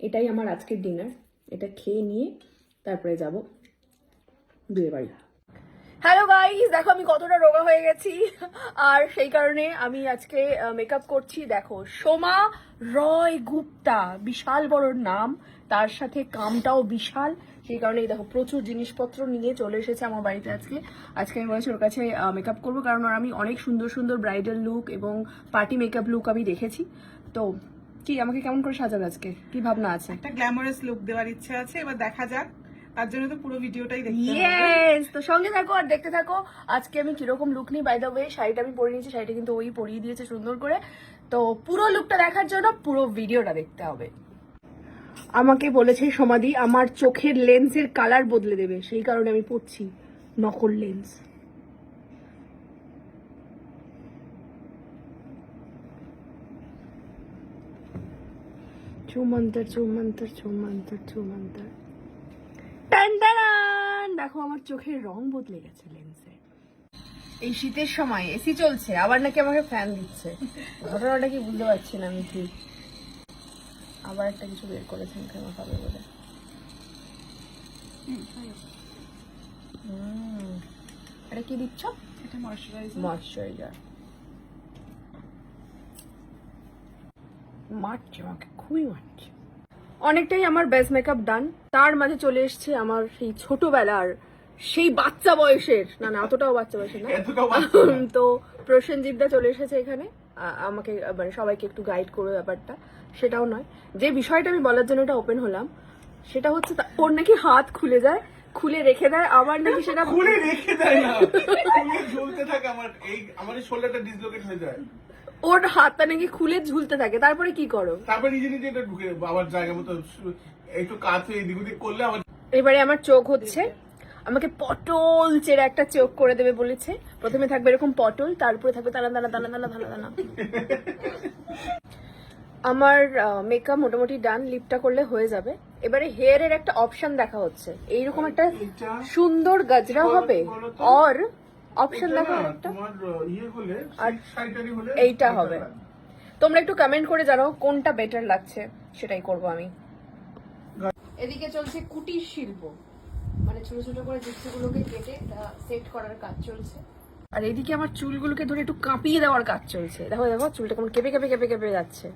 এটাই আমার আজকের ডিনার এটা খেয়ে নিয়ে তারপরে যাব বিয়ে বাড়ি। হ্যালো গাইস দেখো আমি কতটা রোগা হয়ে গেছি। আর সেই কারণে আমি আজকে মেকআপ করছি। দেখো, সোমা রয় গুপ্তা, বিশাল বড় নাম। তার সাথে কামটাও বিশাল। সেই কারণে দেখো, প্রচুর জিনিসপত্র নিয়ে চলে এসেছে আমার বাড়িতে আজকে। আজকে আমি বলেছি ওর কাছে মেকআপ করব। কারণ আমি অনেক সুন্দর সুন্দর ব্রাইডাল লুক এবং পার্টি মেকআপ লুক আমি দেখেছি। তো কি আমাকে কেমন করে সাজাবে আজকে? কি ভাবনা আছে? একটা গ্ল্যামারাস লুক দেওয়ার ইচ্ছে আছে এবার দেখা যাক। তার জন্য তো পুরো ভিডিওটাই দেখতে হবে। ইয়েস তো সঙ্গে থাকো আর দেখতে থাকো। আজকে আমি কীরকম লুক নিই? বাই দ্য ওয়ে শাড়িটা আমি পরে নিয়েছি শাড়িটা কিন্তু ওই পরিয়ে দিয়েছে সুন্দর করে। তো পুরো লুকটা দেখার জন্য পুরো ভিডিওটা দেখতে হবে। আমাকে বলেছে সমাধি আমার চোখের লেন্সের কালার বদলে দেবে। সেই কারণে আমি পড়ছি নকল লেন্স চুমন্তর চুমন্তর চুমন্তর চুমন্তর! দেখো আমার চোখের রং বদলে গেছে লেন্সে এই শীতের সময় এসি চলছে আবার নাকি আমাকে ফ্যান দিচ্ছে। ঘটনাটা কি বুঝতে পারছি না আমি ঠিক। আবার একটা কিছু বের করেছেন কেন খাবে বলে। এটা কি দিচ্ছ? এটা ময়শ্চারাইজার ময়শ্চারাইজার মারছে আমাকে খুবই মারছে। অনেকটাই আমার বেস মেকআপ ডান তার মাঝে চলে এসছে আমার সেই ছোটবেলার সেই বাচ্চা বয়সের। না না অতটাও বাচ্চা বয়সের না। তো প্রসেনজিৎ দা চলে এসেছে এখানে। আমাকে মানে সবাইকে একটু গাইড করবে ব্যাপারটা। সেটাও নয়। যে বিষয়টা আমি বলার জন্য এটা ওপেন হলাম সেটা হচ্ছে ওর নাকি হাত খুলে যায় খুলে রেখে দেয় আবার নাকি সেটা খুলে রেখে দেয় না। ঝুলতে থাকে আমার এই আমার শোল্ডারটা ডিসলোকেট হয়ে যায়। ওর হাতটা নাকি খুলে ঝুলতে থাকে তারপরে কি করো? তারপর নিজে নিজে এটা ঢুকে আবার জায়গা মতো একটু কাজ এদিক ওদিক করলে আবার এবারে আমার চোখ হচ্ছে আমাকে পটল চেরা একটা চোখ করে দেবে বলেছে। প্রথমে থাকবে এরকম পটল তারপরে থাকবে দানা দানা দানা দানা দানা দানা। আমার মেকআপ মোটামুটি ডান লিপটা করলে হয়ে যাবে। এবারে হেয়ারের একটা অপশন দেখা হচ্ছে। এইরকম একটা সুন্দর গাজরা হবে। অর অপশন দেখা একটা? ইয়ে হলে আর এইটা হবে। তোমরা একটু কমেন্ট করে জানাও কোনটা বেটার লাগছে? সেটাই করব আমি। এদিকে চলছে কুটির শিল্প। মানে ছোট ছোট করে জিনিসগুলোকে কেটে সেট করার কাজ চলছে। আর এদিকে আমার চুলগুলোকে ধরে একটু কাঁপিয়ে দেওয়ার কাজ চলছে। দেখো দেখো চুলটা কেমন কেঁপে কেঁপে কেঁপে কেঁপে যাচ্ছে।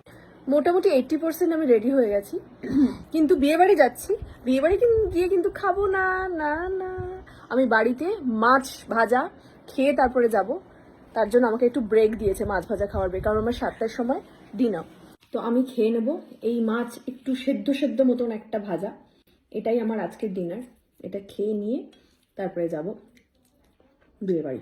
মোটামুটি এইটটি পার্সেন্ট আমি রেডি হয়ে গেছি। কিন্তু বিয়ে বাড়ি যাচ্ছি। বিয়ে বাড়ি গিয়ে কিন্তু খাব না না না। আমি বাড়িতে মাছ ভাজা খেয়ে তারপরে যাব। তার জন্য আমাকে একটু ব্রেক দিয়েছে মাছ ভাজা খাওয়ার ব্রেক কারণ আমার সাতটার সময় ডিনার তো আমি খেয়ে নেব। এই মাছ একটু সেদ্ধ সেদ্ধ মতন একটা ভাজা। এটাই আমার আজকের ডিনার এটা খেয়ে নিয়ে তারপরে যাব বিয়ে বাড়ি